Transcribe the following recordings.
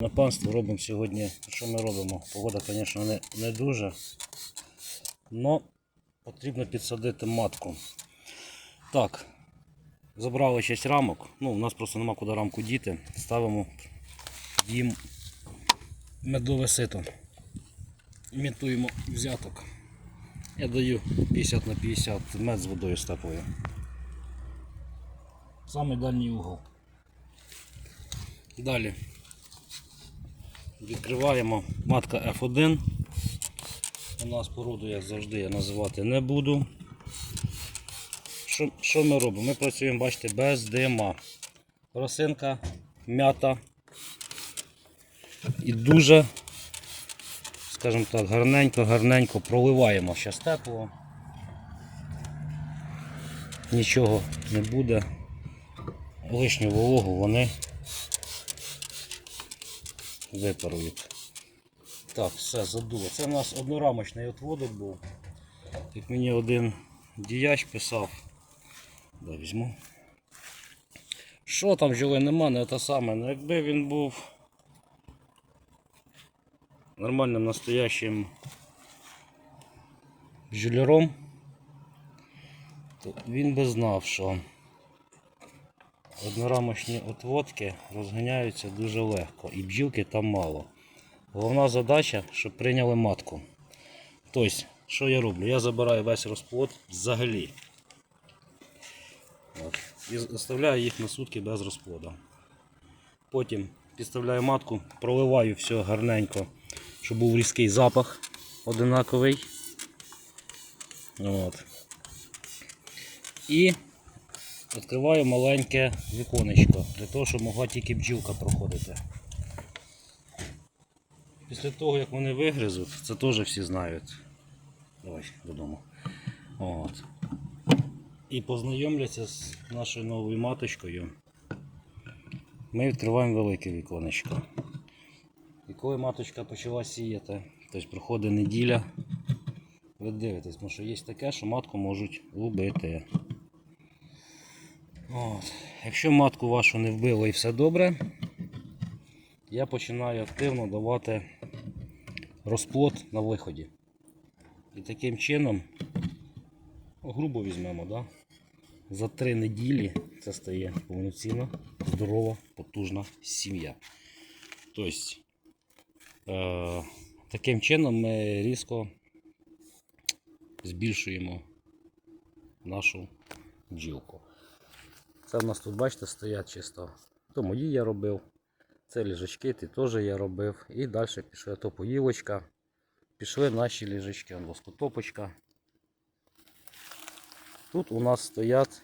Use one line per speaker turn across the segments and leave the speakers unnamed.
На панство робимо сьогодні. Що ми робимо? Погода, звісно, не, не дуже. Но потрібно підсадити матку. Так, забрали 6 рамок. Ну, у нас просто нема куди рамку діти. Ставимо їм медове сито. Імітуємо взяток. Я даю 50 на 50 мед з водою степою. Самий дальній угол. Далі відкриваємо матка F1. У нас породу, як завжди, я називати не буду. Що, що ми робимо? Ми працюємо, бачите, без дима. Росинка, м'ята. І дуже, скажімо так, гарненько, гарненько проливаємо зараз тепло. Нічого не буде. Лишню вологу вони випарують. Так, все, задуло. Це у нас однорамочний отводок був. Як мені один діяч писав. Да, візьму. Що там жили нема, не те саме. Ну, якби він був нормальним настоящим бджоляром, то він би знав, що однорамочні отводки розганяються дуже легко і бджілки там мало. Головна задача, щоб прийняли матку. Тобто, що я роблю? Я забираю весь розплод взагалі. От. І оставляю їх на сутки без розплоду. Потім підставляю матку, проливаю все гарненько, щоб був різкий запах одинаковий. От. І відкриваю маленьке віконечко, для того, щоб могла тільки бджілка проходити. Після того, як вони вигризуть, це теж всі знають. Давай додому. От. І познайомляться з нашою новою маточкою. Ми відкриваємо велике віконечко. І коли маточка почала сіяти, тобто проходить неділя, ви дивитесь, тому що є таке, що матку можуть убити. От. Якщо матку вашу не вбило і все добре, я починаю активно давати розплод на виході. І таким чином, ну, грубо візьмемо, да? за три неділі це стає повноцінна, здорова, потужна сім'я. Тобто, е, таким чином ми різко збільшуємо нашу бджілку. Це в нас тут, бачите, стоять чисто. То мої я робив. Це ліжачки, ті теж я робив. І далі пішла то поїлочка. Пішли наші ліжачки, он воскотопочка. Тут у нас стоять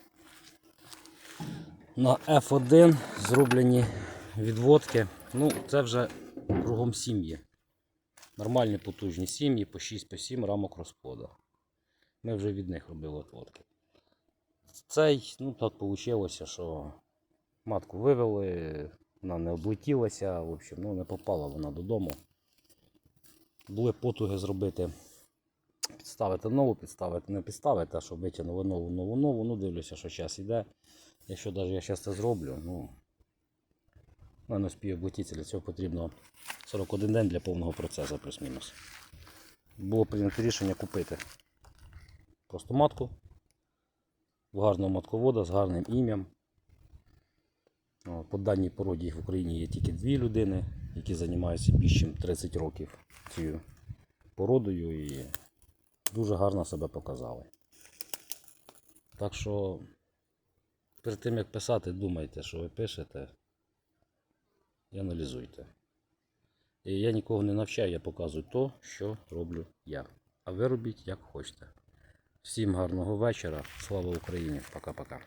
на F1 зроблені відводки. Ну, це вже кругом сім'ї. Нормальні потужні сім'ї по 6-7 рамок розплоду. Ми вже від них робили відводки. Цей, ну так вийшло, що матку вивели, вона не облетілася, в общем, ну не попала вона додому. Були потуги зробити, підставити нову, підставити, не підставити, а щоб витягнули нову, нову, нову. Ну, дивлюся, що час йде. Якщо навіть я зараз це зроблю, ну в мене спів облетіться, для цього потрібно 41 день для повного процесу, плюс-мінус. Було прийнято рішення купити просто матку в гарного матковода з гарним ім'ям. По даній породі в Україні є тільки дві людини, які займаються більше ніж 30 років цією породою і дуже гарно себе показали. Так що перед тим як писати, думайте, що ви пишете і аналізуйте. І я нікого не навчаю, я показую то, що роблю я. А ви робіть як хочете. Всім гарного вечора. Слава Україні. Пока-пока.